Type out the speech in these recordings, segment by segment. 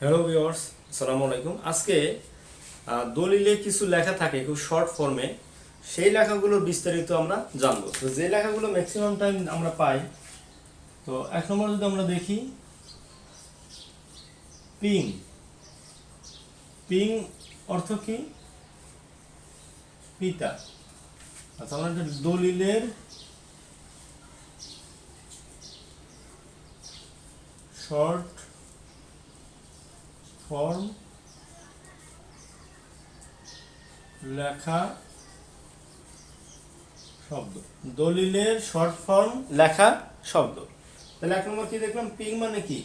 Hello viewers আসসালামু আলাইকুম। আজকে দলিলে কিছু লেখা থাকে খুব শর্ট ফর্মে সেই লেখাগুলোর বিস্তারিত আমরা জানব। তো যে লেখাগুলো ম্যাক্সিমাম টাইম আমরা পাই, তো এক নম্বর যদি আমরা দেখি পিং পিং অর্থ কি? পিতা। আচ্ছা আমরা দলিলের শর্ট ফর্ম লেখা শব্দ। দলিলের শর্ট ফর্ম লেখা শব্দ। তাহলে এক নম্বর কি দেখলাম? পিং মানে কি?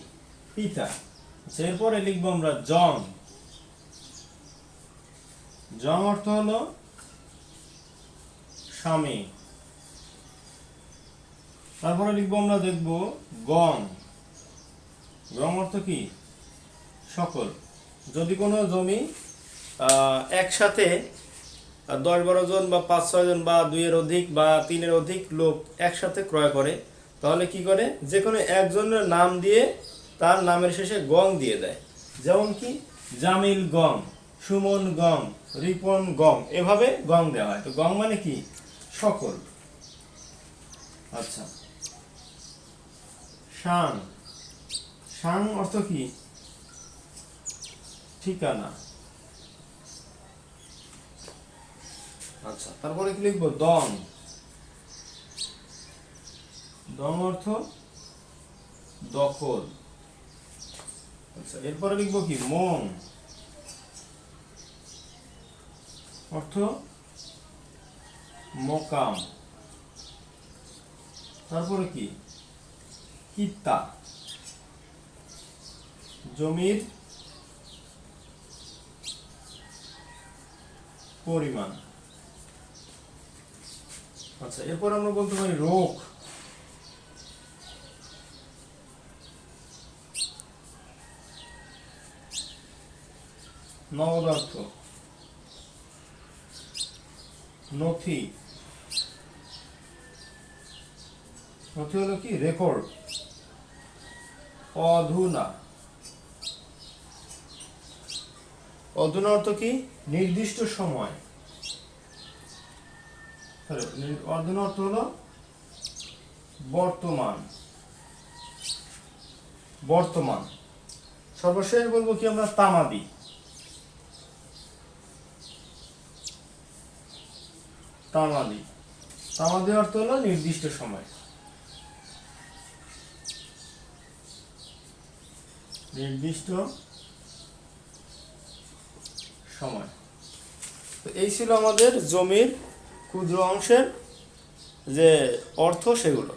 পিতা। আচ্ছা, এরপরে লিখব আমরা জং জং অর্থ হলো স্বামী। তারপরে লিখব আমরা দেখব গং গং অর্থ কি? সকল। যদি কোনো জমি একসাথে দশ বারো জন বা পাঁচ ছয় জন বা দুইয়ের অধিক বা তিনের অধিক লোক একসাথে ক্রয় করে, তাহলে কি করে? যে কোনো একজনের নাম দিয়ে তার নামের শেষে গং দিয়ে দেয়। যেমন কি? জামিল গং, সুমন গং, রিপন গং, এভাবে গং দেওয়া হয়। তো গং মানে কি? সকল। আচ্ছা। শান। শান অর্থ কি? ঠিকানা। আচ্ছা তারপরে কি লিখব? দং দং অর্থ দখল। আচ্ছা। এরপরে লিখব কি? মং অর্থ মকাম। তারপরে কি? কিতা জমির পরিমাণ। আচ্ছা এরপর আমরা বলতে পারি রোগ। নবদার্থ নথি। নথি হলো কি? রেকর্ড। অধুনা। অধুনা অর্থ কি? নির্দিষ্ট সময়। Sorry, অর্থ হলো বর্তমান। বর্তমান। সর্বশেষ বলব কি আমরা তামাদি। তামাদি। তামাদি অর্থ হলো নির্দিষ্ট সময়। নির্দিষ্ট সময়। তো এই ছিল আমাদের জমির ক্ষুদ্র অংশের যে অর্থ সেগুলো।